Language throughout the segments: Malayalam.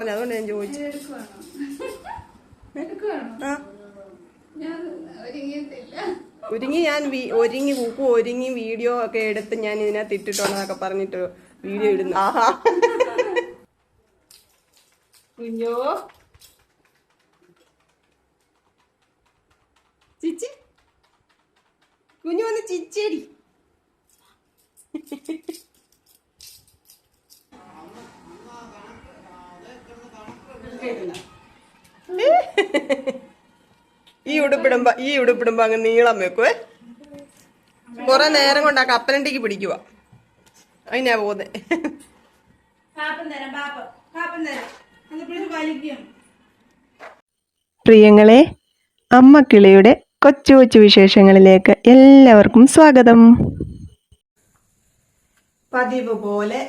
അതുകൊണ്ട് ഞാൻ ചോദിച്ചു. ഒരുങ്ങി ഞാൻ ഒരുങ്ങി ഉപ്പു ഒരുങ്ങി വീഡിയോ ഒക്കെ എടുത്ത് ഞാൻ ഇതിനകത്ത് ഇട്ടിട്ടുണ്ടെന്നൊക്കെ പറഞ്ഞിട്ട് വീഡിയോ ഇടുന്നു. ആഹാ. കുഞ്ഞോ? ചിച്ചി. കുഞ്ഞു വന്ന് ചിച്ചേടി. ഈ ഉടുപ്പിടുമ്പോ ഈ ഉടുപ്പിടുമ്പോ അങ്ങ് നീളം വെക്കുവേ. കുറെ നേരം കൊണ്ട് ആ കപ്പലണ്ടിക്ക് പിടിക്കുക അതിനാ പോകുന്നേ. പാപ്പം തരാം പാപ്പം. പാപ്പം തരാം. അത് പിടിച്ച് പ്രിയങ്ങളെ അമ്മ കിളിയുടെ കൊച്ചു കൊച്ചു വിശേഷങ്ങളിലേക്ക് എല്ലാവർക്കും സ്വാഗതം. പതിവ് പോലെ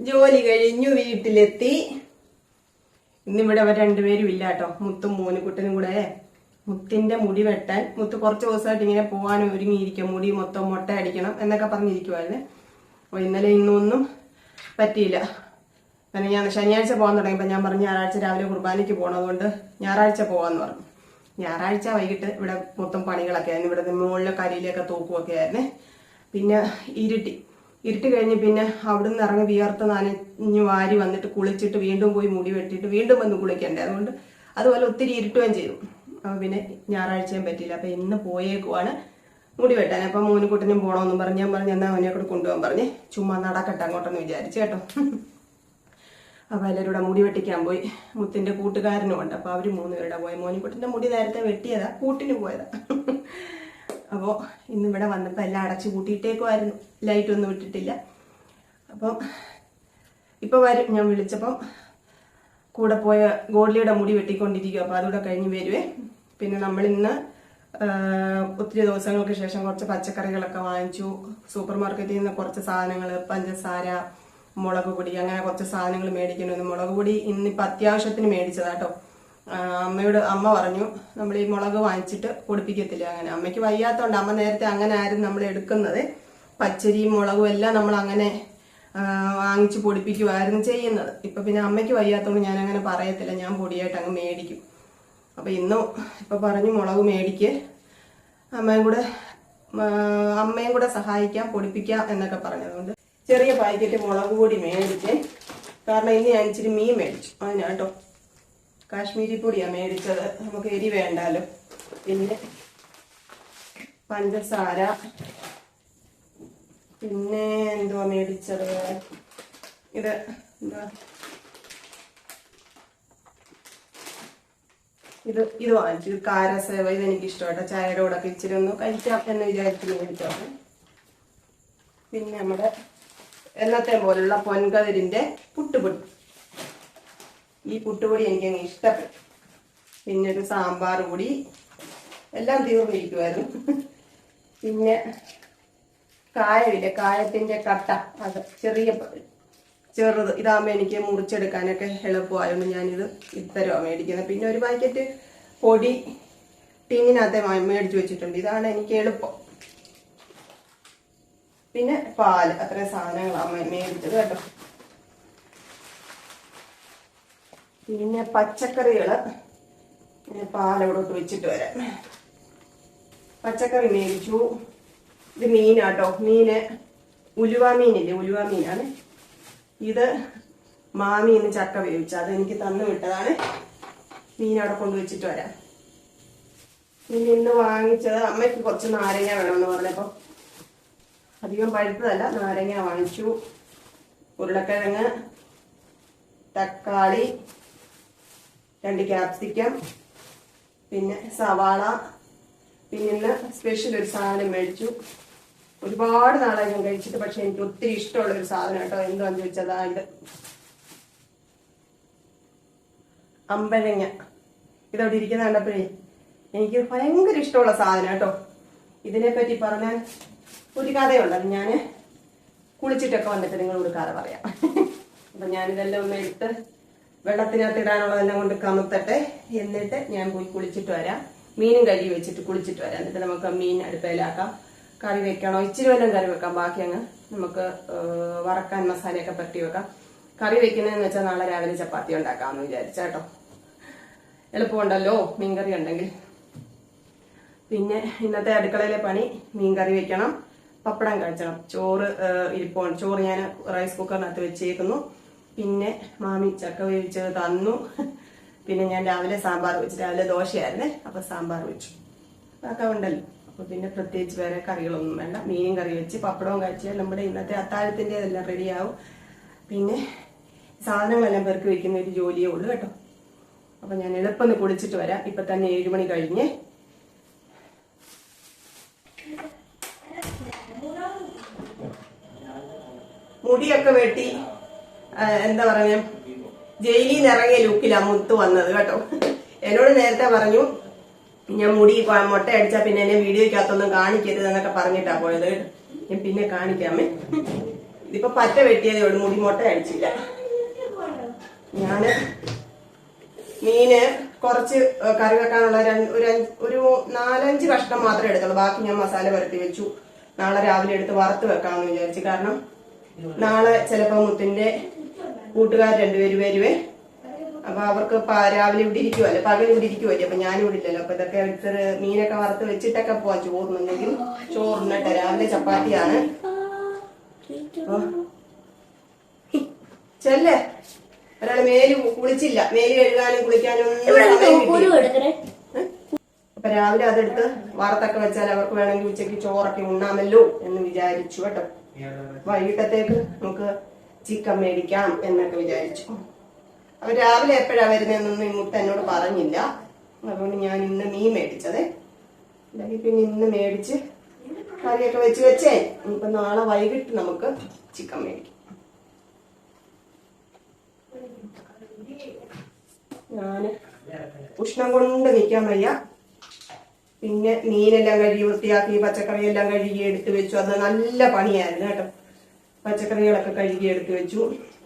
ജോലി കഴിഞ്ഞു വീട്ടിലെത്തി. ഇന്നിവിടെ അവർ രണ്ടുപേരും ഇല്ല കേട്ടോ. മുത്തും മോനുകുട്ടനും കൂടെ. മുത്തിന്റെ മുടി വെട്ടാൻ മുത്ത് കുറച്ച് ദിവസമായിട്ട് ഇങ്ങനെ പോകാനും ഒരുങ്ങിയിരിക്കും. മുടി മൊത്തം മുട്ട അടിക്കണം എന്നൊക്കെ പറഞ്ഞിരിക്കുവായിരുന്നു. അപ്പൊ ഇന്നലെ ഇന്നൊന്നും പറ്റിയില്ല. കാരണം ഞാൻ ശനിയാഴ്ച പോകാൻ തുടങ്ങിയപ്പോൾ ഞാൻ പറഞ്ഞു ഞായറാഴ്ച രാവിലെ കുർബാനയ്ക്ക് പോകണതുകൊണ്ട് ഞായറാഴ്ച പോവാന്ന് പറഞ്ഞു. ഞായറാഴ്ച വൈകിട്ട് ഇവിടെ മൊത്തം പണികളൊക്കെ ആയിരുന്നു ഇവിടെ മുകളിലെ കരിയിലൊക്കെ തൂക്കുമൊക്കെ ആയിരുന്നു പിന്നെ ഇരുട്ടി. ഇരുട്ടി കഴിഞ്ഞ് പിന്നെ അവിടുന്ന് ഇറങ്ങി വിയർത്ത് നനഞ്ഞു വാരി വന്നിട്ട് കുളിച്ചിട്ട് വീണ്ടും പോയി മുടി വെട്ടിയിട്ട് വീണ്ടും വന്ന് കുളിക്കണ്ടേ? അതുകൊണ്ട് അതുപോലെ ഒത്തിരി ഇരുട്ടുകയും ചെയ്തു. അപ്പൊ പിന്നെ ഞായറാഴ്ചയും പറ്റിയില്ല. അപ്പൊ ഇന്ന് പോയേക്കുവാണ് മുടി വെട്ടാൻ. അപ്പൊ മോനുകുട്ടനും പോകണമെന്നും പറഞ്ഞ് ഞാൻ പറഞ്ഞു എന്നാ അവനെ കൂടെ കൊണ്ടുപോകാൻ പറഞ്ഞ്. ചുമ്മാ നടക്കട്ടെ അങ്ങോട്ടെന്ന് വിചാരിച്ചു കേട്ടോ. അപ്പൊ എല്ലാവരും കൂടെ മുടി വെട്ടിക്കാൻ പോയി. മുത്തിന്റെ കൂട്ടുകാരനും ഉണ്ട്. അപ്പൊ അവർ മൂന്ന് പേരുടെ പോയി. മോനിക്കുട്ടിന്റെ മുടി നേരത്തെ വെട്ടിയതാ കൂട്ടിന് പോയതാ. അപ്പോ ഇന്ന് ഇവിടെ വന്നപ്പോൾ എല്ലാം അടച്ചു കൂട്ടിയിട്ടേക്കുമായിരുന്നു ലൈറ്റ് ഒന്നും ഇട്ടിട്ടില്ല. അപ്പം ഇപ്പോൾ വരും. ഞാൻ വിളിച്ചപ്പോൾ കൂടെ പോയ ഗോഡ്ലിയുടെ മുടി വെട്ടിക്കൊണ്ടിരിക്കും അപ്പോൾ അതുകൂടെ കഴിഞ്ഞ് വരുവേ. പിന്നെ നമ്മൾ ഇന്ന് ഒത്തിരി ദിവസങ്ങൾക്ക് ശേഷം കുറച്ച് പച്ചക്കറികളൊക്കെ വാങ്ങിച്ചു. സൂപ്പർ മാർക്കറ്റിൽ നിന്ന് കുറച്ച് സാധനങ്ങൾ പഞ്ചസാര മുളക് പൊടി അങ്ങനെ കുറച്ച് സാധനങ്ങൾ മേടിക്കണമെന്ന് മുളക് പൊടി ഇന്നിപ്പോൾ അത്യാവശ്യത്തിന് മേടിച്ചതാട്ടോ അമ്മയോട് അമ്മ പറഞ്ഞു നമ്മൾ ഈ മുളക് വാങ്ങിച്ചിട്ട് പൊടിപ്പിക്കത്തില്ല അങ്ങനെ. അമ്മയ്ക്ക് വയ്യാത്തതുകൊണ്ട് അമ്മ നേരത്തെ അങ്ങനെ ആയിരുന്നു നമ്മൾ എടുക്കുന്നത്. പച്ചരിയും മുളകും എല്ലാം നമ്മൾ അങ്ങനെ വാങ്ങിച്ച് പൊടിപ്പിക്കുമായിരുന്നു ചെയ്യുന്നത്. ഇപ്പൊ പിന്നെ അമ്മയ്ക്ക് വയ്യാത്തതുകൊണ്ട് ഞാൻ അങ്ങനെ പറയത്തില്ല. ഞാൻ പൊടിയായിട്ട് അങ്ങ് മേടിക്കും. അപ്പൊ ഇന്നും ഇപ്പൊ പറഞ്ഞു മുളക് മേടിക്ക്. അമ്മയും കൂടെ അമ്മയും കൂടെ സഹായിക്കാം പൊടിപ്പിക്കാം എന്നൊക്കെ പറഞ്ഞതുകൊണ്ട് ചെറിയ പാക്കറ്റ് മുളക് പൊടി മേടിച്ച്. കാരണം ഇന്ന് ഞാൻ ഇച്ചിരി മീൻ മേടിച്ചു. അതിനാട്ടോ കാശ്മീരി പൊടിയാണ് മേടിച്ചത് നമുക്ക് എരി വേണ്ടാലും. പിന്നെ പഞ്ചസാര. പിന്നെ എന്തുവാ മേടിച്ചത്? ഇത് എന്താ? ഇത് ഇത് വാങ്ങിച്ചു. ഇത് കാരസേവ ഇത് എനിക്ക് ഇഷ്ടമായിട്ട് ചായയുടെ കൂടെ ഇച്ചിരി ഒന്ന് കഴിക്കാം എന്ന് വിചാരിച്ചു മേടിച്ചാണ് പിന്നെ നമ്മുടെ എന്നത്തെ പോലുള്ള പൊൻകതിരിന്റെ പുട്ടുപൊടി. ഈ പുട്ടുപൊടി എനിക്ക് അങ്ങ് ഇഷ്ടപ്പെട്ടു. പിന്നെ ഒരു സാമ്പാർ പൊടി എല്ലാം തീർന്നിരിക്കുമായിരുന്നു പിന്നെ കായമില്ല കായത്തിന്റെ കട്ട. അത് ചെറിയ ചെറുത്. ഇതാകുമ്പോൾ എനിക്ക് മുറിച്ചെടുക്കാനൊക്കെ എളുപ്പമായതുകൊണ്ട് ഞാനിത് ഇത്തരമാണ് മേടിക്കുന്നത്. പിന്നെ ഒരു പാക്കറ്റ് പൊടി ടീനിനകത്തെ മേടിച്ചു വെച്ചിട്ടുണ്ട്. ഇതാണ് എനിക്ക് എളുപ്പം. പിന്നെ പാൽ. അത്രയും സാധനങ്ങളാണ് മേടിച്ചത് കേട്ടോ. പിന്നെ പച്ചക്കറികൾ പിന്നെ പാലവിടോട്ട് വെച്ചിട്ട് വരാം. പച്ചക്കറി മേടിച്ചു. ഇത് മീനാട്ടോ. മീന് ഉലുവ മീനില്ലേ? ഉലുവ മീനാണ്. ഇത് മാമി ചക്ക വേവിച്ചു. അത് എനിക്ക് തന്നു വിട്ടതാണ്. മീൻ അവിടെ കൊണ്ടുവച്ചിട്ട് വരാം. പിന്നെ ഇന്ന് വാങ്ങിച്ചത് അമ്മയ്ക്ക് കുറച്ച് നാരങ്ങ വേണമെന്ന് പറഞ്ഞപ്പോ അധികം പഴുത്തതല്ല. നാരങ്ങ വാങ്ങിച്ചു. ഉരുളക്കിഴങ്ങ് തക്കാളി രണ്ട് ക്യാപ്സിക്കം പിന്നെ സവാള പിന്നെ ഇന്ന് സ്പെഷ്യൽ ഒരു സാധനം മേടിച്ചു. ഒരുപാട് നാളായി ഞാൻ കഴിച്ചിട്ട് പക്ഷെ എനിക്ക് ഒത്തിരി ഇഷ്ടമുള്ള ഒരു സാധനം കേട്ടോ. എന്താന്ന് ചോദിച്ചതാ ഇത്. അമ്പഴങ്ങ. ഇതവിടെ ഇരിക്കുന്ന കണ്ടപ്പോഴേ എനിക്ക് ഭയങ്കര ഇഷ്ടമുള്ള സാധനം കേട്ടോ. ഇതിനെ പറ്റി പറഞ്ഞാൽ ഒരു കഥയുണ്ട്. അത് ഞാൻ കുളിച്ചിട്ടൊക്കെ വന്നിട്ട് നിങ്ങളോട് കഥ പറയാം. അപ്പൊ ഞാനിതെല്ലാം ഒന്ന് എടുത്ത് വെള്ളത്തിനകത്ത് ഇടാനുള്ളതെല്ലാം കൊണ്ട് കമുത്തട്ടെ. എന്നിട്ട് ഞാൻ പോയി കുളിച്ചിട്ട് വരാം. മീനും കഴുകി വെച്ചിട്ട് കുളിച്ചിട്ട് വരാം. എന്നിട്ട് നമുക്ക് മീൻ അടുപ്പയിലാക്കാം. കറി വെക്കണോ? ഇച്ചിരി വല്ലതും കറി വെക്കാം. ബാക്കി അങ്ങ് നമുക്ക് വറക്കാൻ മസാലയൊക്കെ പറ്റി വെക്കാം. കറി വെക്കുന്നതെന്ന് വെച്ചാൽ നാളെ രാവിലെ ചപ്പാത്തി ഉണ്ടാക്കാമെന്ന് വിചാരിച്ചാട്ടോ എളുപ്പമുണ്ടല്ലോ മീൻകറി ഉണ്ടെങ്കിൽ. പിന്നെ ഇന്നത്തെ അടുക്കളയിലെ പണി മീൻകറി വെക്കണം. പപ്പടം കഴിച്ചണം. ചോറ് ഏഹ്, ഇരിപ്പുണ്ട്. ചോറ് ഞാൻ റൈസ് കുക്കറിനകത്ത് വെച്ചേക്കുന്നു. പിന്നെ മാമി ചക്ക വേവിച്ചത് തന്നു. പിന്നെ ഞാൻ രാവിലെ സാമ്പാർ വെച്ചു. രാവിലെ ദോശയായിരുന്നേ അപ്പൊ സാമ്പാർ വെച്ചു. അതൊക്കെ ഉണ്ടല്ലോ. അപ്പൊ പിന്നെ പ്രത്യേകിച്ച് വേറെ കറികളൊന്നും വേണ്ട. മീനും കറി വെച്ച് പപ്പടവും കഴിച്ചാൽ നമ്മുടെ ഇന്നത്തെ അത്താഴത്തിന്റെ എല്ലാം റെഡിയാവും പിന്നെ സാധനങ്ങളെല്ലാം പേർക്ക് വെക്കുന്ന ഒരു ജോലിയേ ഉള്ളൂ കേട്ടോ. അപ്പൊ ഞാൻ എളുപ്പം കുളിച്ചിട്ട് വരാം. ഇപ്പൊ തന്നെ ഏഴുമണി കഴിഞ്ഞേ. മുടിയൊക്കെ വെട്ടി. എന്താ പറഞ്ഞ ജയിലിൽ നിന്ന് ഇറങ്ങിയ ലുക്കിലാ മുത്ത് വന്നത് കേട്ടോ. എന്നോട് നേരത്തെ പറഞ്ഞു ഞാൻ മുടി പ- മുട്ട അടിച്ചാ പിന്നെ എന്നെ വീഡിയോയ്ക്കകത്തൊന്നും കാണിക്കരുത് എന്നൊക്കെ പറഞ്ഞിട്ടാ പോയത്. ഞാൻ പിന്നെ കാണിക്കാമേ ഇതിപ്പോ പറ്റ വെട്ടിയതേ ഉള്ളൂ മുടി മുട്ട അടിച്ചില്ല. ഞാൻ മീന് കുറച്ച് കറി വെക്കാനുള്ള ഒരു ഒരു നാലഞ്ച് കഷ്ണം മാത്രമേ എടുത്തുള്ളൂ. ബാക്കി ഞാൻ മസാല പുരട്ടി വെച്ചു. നാളെ രാവിലെ എടുത്ത് വറുത്ത് വെക്കാമെന്ന് വിചാരിച്ചു. കാരണം നാളെ ചിലപ്പോ മുത്തിന്റെ കൂട്ടുകാർ രണ്ടുപേര് വരുവേ. അപ്പൊ അവർക്ക് രാവിലെ ഇവിടെ ഇരിക്കുവല്ലേ പകൽ ഇവിടെ ഇരിക്കുവല്ലേ അപ്പൊ ഞാനും ഇവിടെ ഇല്ലല്ലോ. അപ്പൊ ഇതൊക്കെ എടുത്ത് മീനൊക്കെ വറുത്ത് വെച്ചിട്ടൊക്കെ പോവാൻ ചോറിനുണ്ടെങ്കിൽ. ചോറിനട്ടെ രാവിലെ ചപ്പാത്തിയാണ്. ചെല്ലേ. ഒരാൾ മേൽ കുളിച്ചില്ല. മേൽ കഴുകാനും കുളിക്കാനും? അപ്പൊ രാവിലെ അതെടുത്ത് വറുത്തൊക്കെ വെച്ചാൽ അവർക്ക് വേണമെങ്കിൽ ഉച്ചയ്ക്ക് ചോറൊക്കെ ഉണ്ണാമല്ലോ എന്ന് വിചാരിച്ചു കേട്ടോ. വൈകിട്ടത്തേക്ക് നമുക്ക് ചിക്കൻ മേടിക്കാം എന്നൊക്കെ വിചാരിച്ചു. അവർ രാവിലെ എപ്പോഴാ വരുന്നതെന്നൊന്നും ഇങ്ങോട്ട് എന്നോട് പറഞ്ഞില്ല. അതുകൊണ്ട് ഞാൻ ഇന്ന് മീൻ മേടിച്ചതേ. അല്ലെങ്കിൽ പിന്നെ ഇന്ന് മേടിച്ച് കറിയൊക്കെ വെച്ച് വെച്ചേ. ഇനിയിപ്പൊ നാളെ വൈകിട്ട് നമുക്ക് ചിക്കൻ മേടിക്കാം. ഞാൻ ഉഷ്ണം കൊണ്ട് നിൽക്കാൻ വയ്യ. പിന്നെ മീനെല്ലാം കഴുകി വൃത്തിയാക്കി പച്ചക്കറിയെല്ലാം കഴുകി എടുത്ത് വെച്ചു. അത് നല്ല പണിയായിരുന്നു കേട്ടോ. പച്ചക്കറികളൊക്കെ കഴുകി എടുത്തു വെച്ചു.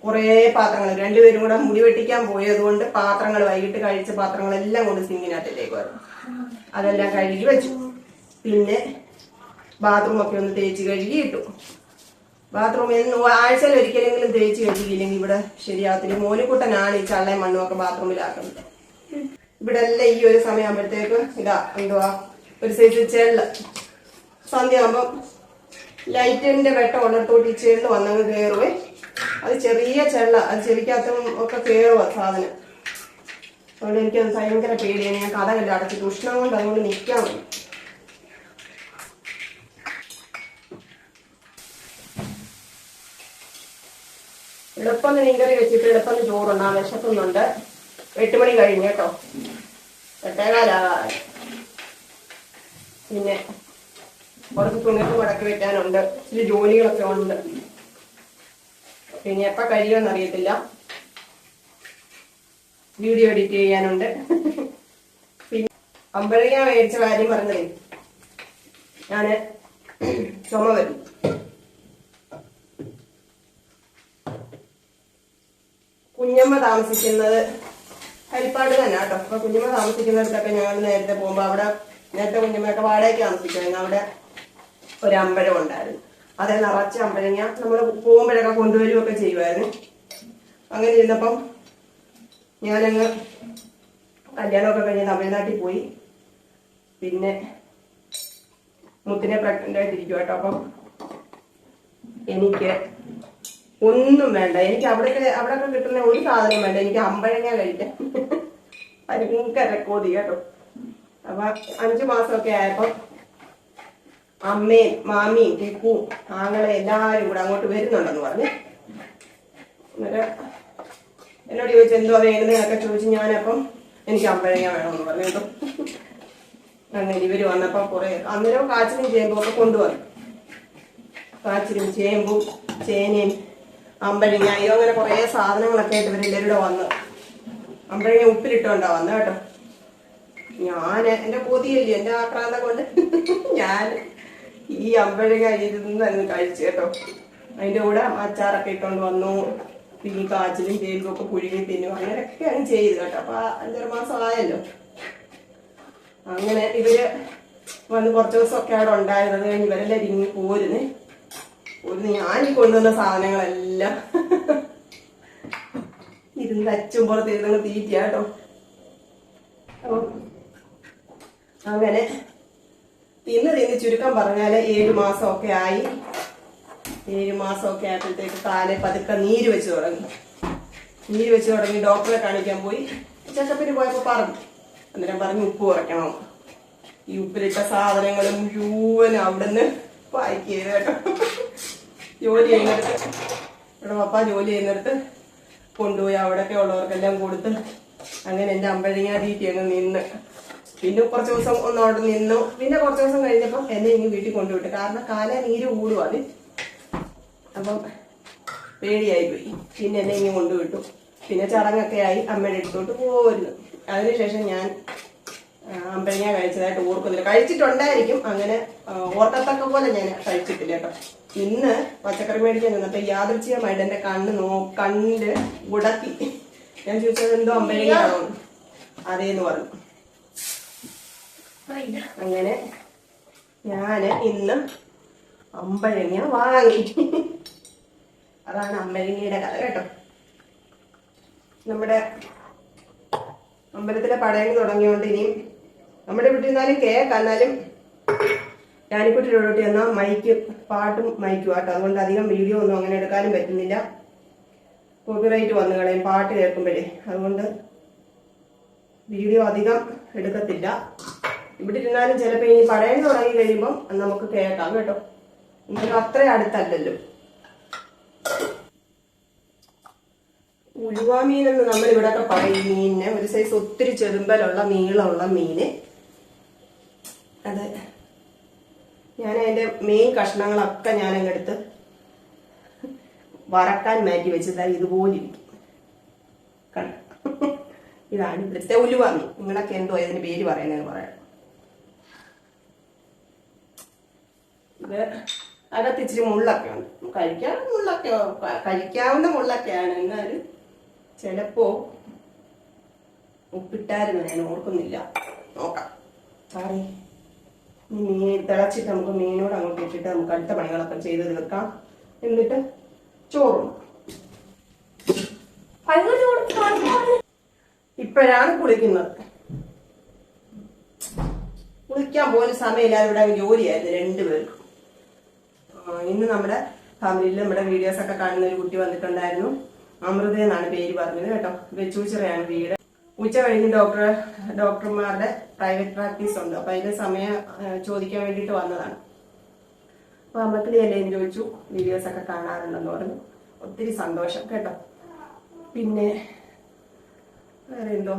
കുറേ പാത്രങ്ങൾ രണ്ടുപേരും കൂടെ മുടി വെട്ടിക്കാൻ പോയതുകൊണ്ട് പാത്രങ്ങൾ വൈകിട്ട് കഴിച്ച പാത്രങ്ങളെല്ലാം കൊണ്ട് സിങ്ങിനകത്തേക്ക് വരും അതെല്ലാം കഴുകി വെച്ചു. പിന്നെ ബാത്റൂം ഒക്കെ ഒന്ന് തേച്ച് കഴുകി ഇട്ടു. ബാത്റൂം എന്ന് ആഴ്ചയിൽ ഒരിക്കലെങ്കിലും തേച്ച് കഴുകിയില്ലെങ്കിൽ ഇവിടെ ശരിയാകത്തില്ല മോനിക്കുട്ടനാണ് ഈ ചള്ളയും മണ്ണും ഒക്കെ ബാത്റൂമിലാക്കുന്നത് ഇവിടെ എല്ലാം ഈ ഒരു സമയമാകുമ്പോഴത്തേക്ക് ഇതാ എന്തുവാ? ഒരു സൈസ് ചെള്ള സന്ധ്യ ആകുമ്പം ലൈറ്റിന്റെ വെട്ടം ഉള്ളിടത്തോട്ട് ഈ ചെള്ള് വന്നങ്ങ് കയറുവേ അത് ചെറിയ ചെള്ള അത് ചെവിക്കകത്തും ഒക്കെ കയറുക സാധനം. അതുകൊണ്ട് എനിക്കത് ഭയങ്കര പേടിയാണ്. ഞാൻ കഥകല്ല അടച്ചിട്ട് ഉഷ്ണം കൊണ്ട് അതുകൊണ്ട് നിൽക്കാൻ എളുപ്പം മീൻകറി വെച്ചിട്ട് എളുപ്പം ചോറുണ്ടാ വിശക്കുന്നുണ്ട്. എട്ട് മണി കഴിഞ്ഞ് കേട്ടോ. എട്ടേകാലാകാറായി പിന്നെ കുറച്ച് തുണികൾ മടക്കി വെക്കാനുണ്ട്. ഇച്ചിരി ജോലികളൊക്കെ ഉണ്ട്. പിന്നെ എപ്പ കഴിയുമെന്ന് അറിയത്തില്ല. വീഡിയോ എഡിറ്റ് ചെയ്യാനുണ്ട്. പിന്നെ അമ്പഴങ്ങ മേടിച്ച കാര്യം പറഞ്ഞതേ. ഞാൻ ചുമ വരും. കുഞ്ഞമ്മ താമസിക്കുന്നത് ഹരിപ്പാട് തന്നെ കേട്ടോ. അപ്പൊ കുഞ്ഞമ്മ താമസിക്കുന്നിടത്തൊക്കെ ഞങ്ങൾ നേരത്തെ പോകുമ്പോ അവിടെ നേരത്തെ കുഞ്ഞമ്മയൊക്കെ വാടകയ്ക്ക് താമസിക്കുമായിരുന്നു. അവിടെ ഒരു അമ്പഴം ഉണ്ടായിരുന്നു. അത് നിറച്ച അമ്പഴങ്ങ നമ്മൾ പോകുമ്പോഴൊക്കെ കൊണ്ടുവരികയൊക്കെ ചെയ്യുമായിരുന്നു അങ്ങനെ ഇരുന്നപ്പം ഞാനങ്ങ് കല്യാണമൊക്കെ കഴിഞ്ഞ് തമിഴ്നാട്ടിൽ പോയി. പിന്നെ മുത്തിനെ പ്രഗ്നന്റ് ആയിട്ടിരിക്കും കേട്ടോ അപ്പം എനിക്ക് ഒന്നും വേണ്ട. എനിക്ക് അവിടെയൊക്കെ അവിടെയൊക്കെ കിട്ടുന്ന ഒരു സാധനം വേണ്ട. എനിക്ക് അമ്പഴങ്ങ കഴിക്കാം ഭയങ്കര കൊതി കേട്ടോ അപ്പൊ അഞ്ചു മാസമൊക്കെ ആയപ്പോ അമ്മയും മാമിയും ടിപ്പും ആങ്ങളെ എല്ലാരും കൂടെ അങ്ങോട്ട് വരുന്നുണ്ടെന്ന് പറഞ്ഞു. എന്നിട്ട് എന്നോട് ചോദിച്ചു എന്തോ വേണ്ടതെന്നൊക്കെ ചോദിച്ചു ഞാനപ്പം എനിക്ക് അമ്പഴങ്ങ വേണമെന്ന് പറഞ്ഞു കേട്ടോ. അങ്ങനെ ഇവർ വന്നപ്പോ കുറെ അന്നേരം കാച്ചിലും ചേമ്പും ഒക്കെ കൊണ്ടുവന്നു. കാച്ചിലും ചേമ്പും ചേനയും അമ്പഴങ്ങയും അങ്ങനെ കുറെ സാധനങ്ങളൊക്കെ ആയിട്ട് ഇവരെല്ലാവരും കൂടെ വന്നു. അമ്പഴങ്ങ ഉപ്പിലിട്ടോണ്ടാ വന്ന കേട്ടോ. ഞാൻ എന്റെ കൊതിയല്ലേ എന്റെ ആക്രാന്തം കൊണ്ട്. ഞാൻ ഈ അമ്പഴങ്ങ ഇരുന്ന് കഴിച്ചു കേട്ടോ. അതിന്റെ കൂടെ അച്ചാറൊക്കെ ഇട്ടോണ്ട് വന്നു. പിന്നെ കാച്ചിലും ചേമ്പും ഒക്കെ പുഴുകി തിന്നു. അങ്ങനെയൊക്കെ അങ്ങ് ചെയ്തു കേട്ടോ. അപ്പൊ അഞ്ചര മാസം ആയല്ലോ. അങ്ങനെ ഇവർ വന്ന് കുറച്ച് ദിവസമൊക്കെ അവിടെ ഉണ്ടായിരുന്നത് കഴിഞ്ഞ് ഇവരെല്ലാം ഇരിങ്ങി പോരുന്നേ. ഒരു ഞാൻ കൊണ്ടുവന്ന സാധനങ്ങളെല്ലാം ഇരുന്ന് അച്ചും പുറത്ത് ഇരുന്ന് തീറ്റിയാ കേട്ടോ. അപ്പം അങ്ങനെ തിന്ന് തിന്ന് ചുരുക്കം പറഞ്ഞാൽ ഏഴു ഒക്കെ ആയി. ഏഴു ഒക്കെ ആയപ്പോഴത്തേക്ക് താലെ പതുക്കെ നീര് വെച്ച് തുടങ്ങി. നീര് വെച്ച് തുടങ്ങി ഡോക്ടറെ കാണിക്കാൻ പോയി. ചെക്കപ്പിന് പോയപ്പോ പറഞ്ഞു. അന്നേരം പറഞ്ഞു ഉപ്പ് കുറയ്ക്കണം. ഈ ഉപ്പിലിട്ട സാധനങ്ങൾ മുഴുവൻ അവിടുന്ന് പായ്ക്ക് ചെയ്ത് കേട്ടോ. ജോലി ചെയ്യുന്നിടത്ത്. ഇവിടെ പപ്പ ജോലി ചെയ്യുന്നിടത്ത് കൊണ്ടുപോയി അവിടെയൊക്കെ ഉള്ളവർക്കെല്ലാം കൊടുത്ത് അങ്ങനെ എന്റെ അമ്പഴങ്ങ നിന്ന്. പിന്നെ കുറച്ച് ദിവസം ഒന്ന് അവിടെ നിന്നു. പിന്നെ കുറച്ച് ദിവസം കഴിഞ്ഞപ്പം എന്നെ ഇനി വീട്ടിൽ കൊണ്ടുവിട്ടു. കാരണം കാല നീര് കൂടും അത് അപ്പം പേടിയായി പോയി പിന്നെ എന്നെ ഇങ്ങനെ കൊണ്ടുവിട്ടു. പിന്നെ ചടങ്ങൊക്കെ ആയി അമ്മയുടെ അടുത്തോട്ട് പോരുന്നു. അതിനുശേഷം ഞാൻ അമ്പഴങ്ങ കഴിച്ചതായിട്ട് ഓർക്കുന്നില്ല. കഴിച്ചിട്ടുണ്ടായിരിക്കും. അങ്ങനെ ഓർക്കത്തക്ക പോലെ ഞാൻ കഴിച്ചിട്ടില്ല കേട്ടോ. ഇന്ന് പച്ചക്കറി മേടിക്കാൻ നിന്നപ്പോ യാദൃച്ഛികമായിട്ട് എന്റെ കണ്ണ് നോ കണ്ണിൽ ഉടക്കി. ഞാൻ ചോദിച്ചത് എന്തോ അമ്പഴങ്ങയാണോ? അതേന്ന് പറഞ്ഞു. അങ്ങനെ ഞാൻ ഇന്ന് അമ്പഴങ്ങ വാങ്ങി. അതാണ് അമ്പഴങ്ങയുടെ കഥ കേട്ടോ. നമ്മുടെ അമ്പലത്തിലെ പടയങ്ങ് തുടങ്ങിയോണ്ട് ഇനിയും നമ്മുടെ വീട്ടിൽ നിന്നാലും കേക്ക് എന്നാലും ഞാനിക്കുട്ടിയിലോട്ട് എന്നാൽ മൈക്ക് പാട്ടും മൈക്കും ആട്ടോ. അതുകൊണ്ട് അധികം വീഡിയോ ഒന്നും അങ്ങനെ എടുക്കാനും പറ്റുന്നില്ല. കോപ്പിറൈറ്റ് വന്നു കളയും പാട്ട് കേൾക്കുമ്പോഴേ. അതുകൊണ്ട് വീഡിയോ അധികം എടുക്കത്തില്ല. ഇവിടെ ഇരുന്നാലും ചിലപ്പോൾ ഇനി പടയം തുടങ്ങി കഴിയുമ്പം നമുക്ക് കേൾക്കാം കേട്ടോ. നമുക്ക് അത്ര അടുത്തല്ലല്ലോ. ഉലുവ മീൻ എന്ന് നമ്മൾ ഇവിടെയൊക്കെ പറയും മീനിനെ. ഒരു സൈസ് ഒത്തിരി ചെറുമ്പലുള്ള നീളമുള്ള മീന്. അത് ഞാൻ അതിന്റെ മെയിൻ കഷ്ണങ്ങളൊക്കെ ഞാൻ അങ്ങെടുത്ത് വറക്കാൻ മാറ്റി വെച്ചതായി ഇതുപോലെ ഇരിക്കും? ഇതാണ് ഇവിടുത്തെ ഉലുവ മീൻ നിങ്ങളൊക്കെ എന്തോ ഇതിന് പേര് പറയുന്നത് പറയാം. ഇത് അകത്ത് ഇച്ചിരി മുള്ളൊക്കെ ഉണ്ട്. കഴിക്കാൻ മുള്ളൊക്കെ കഴിക്കാവുന്ന മുള്ളൊക്കെയാണ്. എന്നാലും ചിലപ്പോ ഉപ്പിട്ടായിരുന്നു ഞാൻ ഓർക്കുന്നില്ല. നോക്കാം. സാറി ഈ മീൻ തിളച്ചിട്ട് നമുക്ക് മീനോട് അങ്ങോട്ട് ഇട്ടിട്ട് നമുക്ക് അടുത്ത പണികളൊക്കെ ചെയ്ത് തീർക്കാം. എന്നിട്ട് ചോറും ഇപ്പോഴാണ് കുളിക്കുന്നത്. കുളിക്കാൻ പോലും സമയമില്ലാതെ ഇവിടെ ജോലിയായിരുന്നു രണ്ടുപേർക്കും. ഇന്ന് നമ്മുടെ ഫാമിലിയിൽ നമ്മുടെ വീഡിയോസ് ഒക്കെ കാണുന്ന ഒരു കുട്ടി വന്നിട്ടുണ്ടായിരുന്നു. അമൃത എന്നാണ് പേര് പറഞ്ഞത് കേട്ടോ. വെച്ചൂച്ചിറയാണ് വീട്. ഉച്ച കഴിഞ്ഞ് ഡോക്ടർ ഡോക്ടർമാരുടെ പ്രൈവറ്റ് പ്രാക്ടീസ് ഉണ്ട്. അപ്പൊ അതിന്റെ സമയം ചോദിക്കാൻ വേണ്ടിട്ട് വന്നതാണ്. അപ്പൊ അമ്മത്തിലി എല്ലാം ചോദിച്ചു വീഡിയോസ് ഒക്കെ കാണാറുണ്ടെന്ന് പറഞ്ഞു. ഒത്തിരി സന്തോഷം കേട്ടോ. പിന്നെ വേറെ എന്തോ?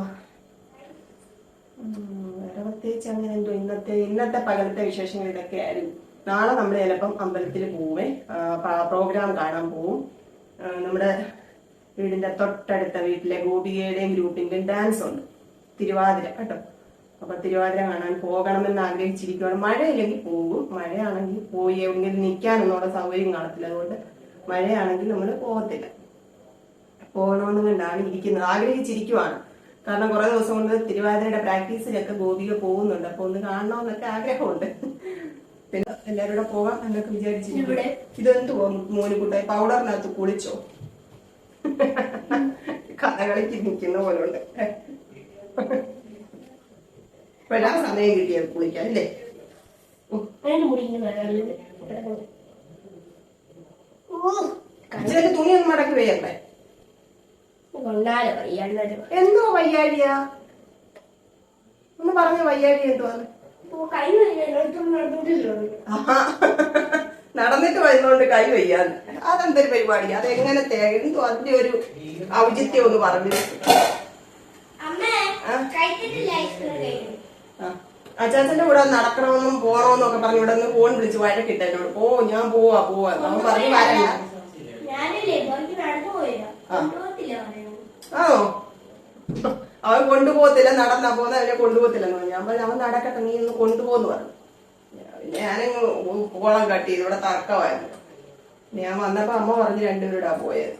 വേറെ പ്രത്യേകിച്ച് അങ്ങനെ എന്തോ ഇന്നത്തെ ഇന്നത്തെ പകലത്തെ വിശേഷങ്ങൾ ഇതൊക്കെ ആയിരുന്നു നാളെ നമ്മൾ ചിലപ്പം അമ്പലത്തിൽ പോവേ. പ്രോഗ്രാം കാണാൻ പോവും. നമ്മുടെ വീടിന്റെ തൊട്ടടുത്ത വീട്ടിലെ ഗോപികയുടെയും ഗ്രൂപ്പിന്റെയും ഡാൻസ് ഉണ്ട്. തിരുവാതിര കേട്ടോ. അപ്പൊ തിരുവാതിര കാണാൻ പോകണമെന്ന് ആഗ്രഹിച്ചിരിക്കുകയാണ് മഴയില്ലെങ്കിൽ പോകും. മഴയാണെങ്കിൽ പോയി എവിടെയെങ്കിലും നിൽക്കാനൊന്നുള്ള സൗകര്യം കാണത്തില്ല അതുകൊണ്ട് മഴയാണെങ്കിൽ നമ്മൾ പോകത്തില്ല. പോകണമെന്ന് കണ്ടാണ് ഇരിക്കുന്നത്. ആഗ്രഹിച്ചിരിക്കുവാണ്. കാരണം കുറെ ദിവസം കൊണ്ട് തിരുവാതിരയുടെ പ്രാക്ടീസിലൊക്കെ ഗോപിക പോകുന്നുണ്ട്. അപ്പൊ ഒന്ന് കാണണമെന്നൊക്കെ ആഗ്രഹമുണ്ട്. പിന്നെ എല്ലാവരും കൂടെ പോകാം എന്നൊക്കെ വിചാരിച്ചിരിക്കും ഇതെന്ത് മോനുകുട്ടായി പൗഡറിനകത്ത് കുളിച്ചോ? കഥകളിക്ക് നിൽക്കുന്ന പോലെ ഉണ്ട് ഇപ്പഴാ സമയം കിട്ടിയത് കുളിക്കാൻ അല്ലേ? കച്ചിലൊക്കെ തുണി ഒന്നും മടക്കി വയ്യാണ്ടൊരു എന്തോ വയ്യാഴിയാ ഒന്ന് പറഞ്ഞ വയ്യാഴി എന്തുവാന്ന്? നടന്നിട്ട് വരുന്നോണ്ട് കൈ വയ്യാന്ന്. അതെന്തൊരു പരിപാടി? അതെങ്ങനെ എന്തോ അതിന്റെ ഒരു ഔചിത്യം ഒന്ന് പറഞ്ഞു. അച്ചാച്ചന്റെ കൂടെ നടക്കണമെന്നും പോണമെന്നും ഒക്കെ പറഞ്ഞു ഇവിടെ നിന്ന് ഫോൺ വിളിച്ച് വഴക്കിട്ട് എന്നോട്. പോ ഞാൻ പോവാ പോവാ അവൻ പറഞ്ഞു വരണ്ട ആണോ? അവൻ കൊണ്ടുപോകത്തില്ല നടന്നാ പോകുന്ന അവനെ കൊണ്ടുപോകത്തില്ലെന്ന് പറഞ്ഞു. ഞാൻ പറഞ്ഞു അവൻ നടക്കട്ടെ നീ ഒന്ന് കൊണ്ടുപോന്ന് പറഞ്ഞു. പിന്നെ ഞാനങ്ങ് കോളം കട്ടി ഇവിടെ തർക്കമായിരുന്നു. ഞാൻ വന്നപ്പോ അമ്മ പറഞ്ഞു രണ്ടുപേരുടെ പോയത്.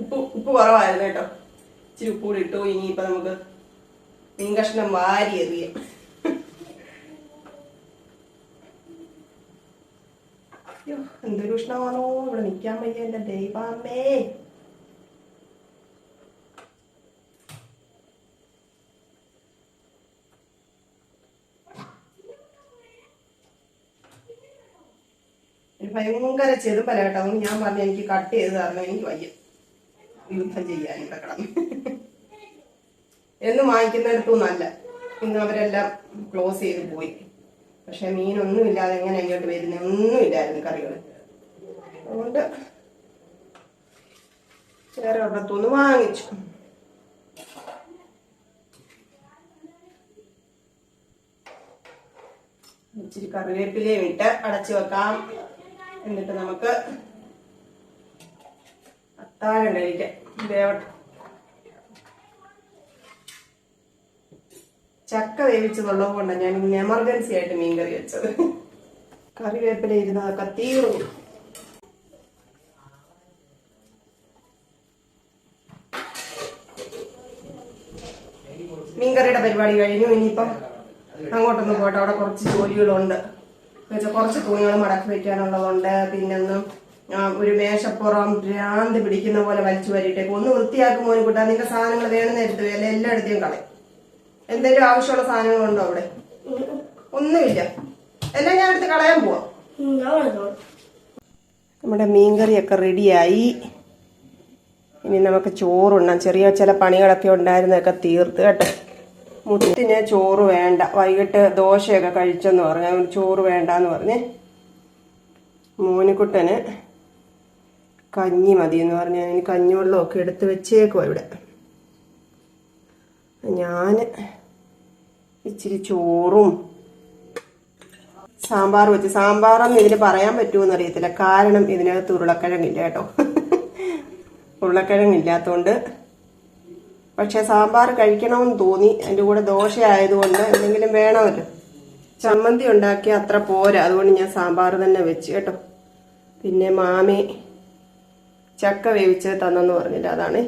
ഉപ്പ് ഉപ്പ് കുറവായിരുന്നു കേട്ടോ. ഇച്ചിരി ഉപ്പ് കൂടി ഇട്ടു ഇനിയിപ്പൊ നമുക്ക് മീൻകഷ്ണം വാരി എറിയാം. എന്തൊരു ഉഷ്ണമാണോ ഇവിടെ നിക്കാൻ വയ്യ എന്റെ ദൈവമേ. ഭയങ്കര ചെറുപ്പല കേട്ടോ. ഞാൻ പറഞ്ഞു എനിക്ക് കട്ട് ചെയ്ത് തരണം എനിക്ക് വയ്യ. യുദ്ധം ചെയ്യാൻ ഇവിടെ കിടന്നു. എന്നും വാങ്ങിക്കുന്നിടത്തും നല്ല. ഇന്ന് അവരെല്ലാം ക്ലോസ് ചെയ്ത് പോയി. പക്ഷെ മീനൊന്നും ഇല്ലാതെ എങ്ങനെ ഇങ്ങോട്ട് ഒന്നും ഇല്ലായിരുന്നു കറികൾ അതുകൊണ്ട് വേറെ ഒരിടത്തുനിന്ന് വാങ്ങിച്ചു. ഇച്ചിരി കറിവേപ്പിലയും ഇട്ട് അടച്ചു വെക്കാം. എന്നിട്ട് നമുക്ക് അത്താഴം കഴിക്കാം. വേവട്ടെ ചക്ക വേവിച്ചതുള്ളത് കൊണ്ടാണ് ഞാൻ എമർജൻസി ആയിട്ട് മീൻ കറി വെച്ചത്. കറിവേപ്പില ഇരുന്നതൊക്കെ തീർന്നു. മീൻകറിയുടെ പരിപാടി കഴിഞ്ഞു. ഇനിയിപ്പം അങ്ങോട്ടൊന്ന് പോട്ടെ അവിടെ കുറച്ച് ജോലികളുണ്ട്. എന്നുവെച്ചാൽ കുറച്ച് തുണികൾ മടക്കി വെക്കാനുള്ളതുണ്ട്. പിന്നെ ഒന്ന് ആ, ഒരു മേശപ്പുറം ഭ്രാന്ത് പിടിക്കുന്ന പോലെ വലിച്ചു വരിട്ടേക്ക് ഒന്ന് വൃത്തിയാക്കും മോനെ കൂട്ടാ നിന്റെ സാധനങ്ങൾ വേണമെന്ന് എടുത്തു അല്ലെ എല്ലായിടത്തെയും കളയും. എന്തെങ്കിലും ആവശ്യമുള്ള സാധനങ്ങളുണ്ടോ അവിടെ? ഒന്നുമില്ല. എല്ലാം ഞാൻ എടുത്ത് കളയാൻ പോവാം. നമ്മുടെ മീൻകറിയൊക്കെ റെഡിയായി. ഇനി നമുക്ക് ചോറുണ്ണാം. ചെറിയ ചില പണികളൊക്കെ ഉണ്ടായിരുന്നൊക്കെ തീർത്ത് കേട്ടോ. മുത്തിന് ചോറ് വേണ്ട. വൈകിട്ട് ദോശയൊക്കെ കഴിച്ചെന്ന് പറഞ്ഞു. അതുകൊണ്ട് ചോറ് വേണ്ടെന്ന് പറഞ്ഞ് മോനിക്കുട്ടന് കഞ്ഞി മതി എന്ന് പറഞ്ഞു അതിന് കഞ്ഞിവെള്ളമൊക്കെ എടുത്ത് വെച്ചേക്കുവാ ഇവിടെ. ഞാൻ ഇച്ചിരി ചോറും സാമ്പാർ വെച്ച് സാമ്പാറെന്ന് ഇതിന് പറയാൻ പറ്റുമെന്ന് അറിയത്തില്ല. കാരണം ഇതിനകത്ത് ഉരുളക്കിഴങ്ങില്ല കേട്ടോ. ഉരുളക്കിഴങ്ങില്ലാത്തോണ്ട് പക്ഷെ സാമ്പാർ കഴിക്കണമെന്ന് തോന്നി. എന്റെ കൂടെ ദോശ ആയതുകൊണ്ട് എന്തെങ്കിലും വേണമല്ലോ ചമ്മന്തി ഉണ്ടാക്കിയ അത്ര പോരാ. അതുകൊണ്ട് ഞാൻ സാമ്പാർ തന്നെ വെച്ച് കേട്ടോ. പിന്നെ മാമി ചക്ക വേവിച്ച് തന്നെന്ന് പറഞ്ഞില്ല അതാണ്.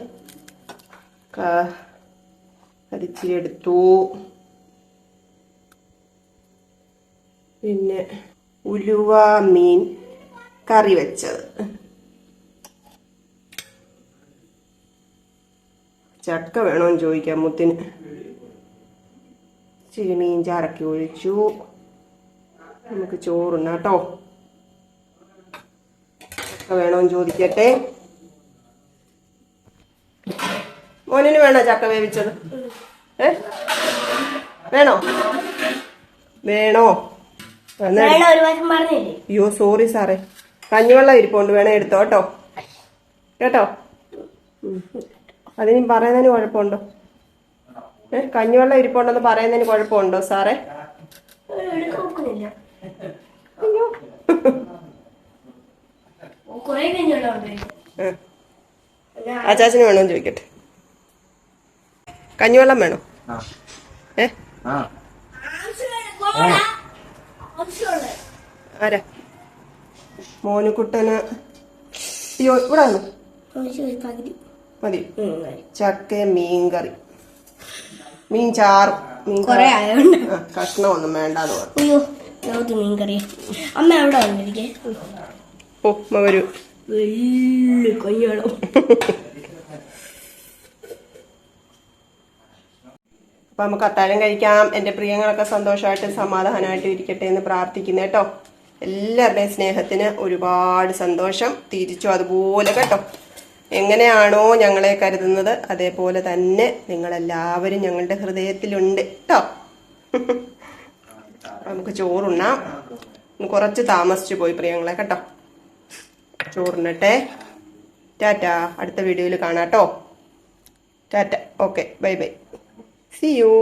അതിച്ചിരി എടുത്തു. പിന്നെ ഉലുവ മീൻ കറി വെച്ചത്. ചക്ക വേണോന്ന് ചോദിക്കാം മുത്തിന്. ഇച്ചിരി മീൻ ചാറക്കി ഒഴിച്ചു. നമുക്ക് ചോറുണ്ട് കേട്ടോ. ചക്ക വേണോന്ന് ചോദിക്കട്ടെ. മോനിന് വേണോ ചക്ക വേവിച്ചത്? ഏ? വേണോ? വേണോ? അയ്യോ സോറി സാറേ. കഞ്ഞിവെള്ളം ഇരിപ്പുണ്ട്. വേണേ എടുത്തോ കേട്ടോ. കേട്ടോ. അതിന് പറയുന്നതിന് കുഴപ്പമുണ്ടോ? ഏ കഞ്ഞിവെള്ളം ഇരിപ്പുണ്ടെന്ന് പറയുന്നതിന് കുഴപ്പമുണ്ടോ സാറേ. അച്ചാച്ചന് വേണോ ചോദിക്കട്ടെ. കഞ്ഞിവെള്ളം വേണോ? ഏ? ആരാ? മോനുകുട്ടന്. അയ്യോ ഇവിടെ വന്നു. മതി. ചക്ക മീൻ കറി മീൻ ചാറും മീൻ കൊറേ. ആ, കഷ്ണമൊന്നും വേണ്ടാന്ന് പറഞ്ഞു. ലോകത്ത് മീൻ കറി അമ്മ എവിടെ വന്നിരിക്കേ? ഓ വരൂ. വെള്ളി കൊഞ്ഞോളം അപ്പൊ നമുക്ക് അത്താഴം കഴിക്കാം. എന്റെ പ്രിയങ്ങളൊക്കെ സന്തോഷമായിട്ട് സമാധാനമായിട്ട് ഇരിക്കട്ടെ എന്ന് പ്രാർത്ഥിക്കുന്നു കേട്ടോ. എല്ലാവരുടെയും സ്നേഹത്തിന് ഒരുപാട് സന്തോഷം. തിരിച്ചു അതുപോലെ കേട്ടോ. എങ്ങനെയാണോ ഞങ്ങളെ കരുതുന്നത് അതേപോലെ തന്നെ നിങ്ങളെല്ലാവരും ഞങ്ങളുടെ ഹൃദയത്തിലുണ്ട് കേട്ടോ നമുക്ക് ചോറുണ്ണാം. കുറച്ച് താമസിച്ചു പോയി പ്രിയങ്ങളെ കേട്ടോ. ചോറുണ്ണട്ടെ. ടാറ്റ അടുത്ത വീഡിയോയിൽ കാണാം കേട്ടോ tata okay bye bye. See you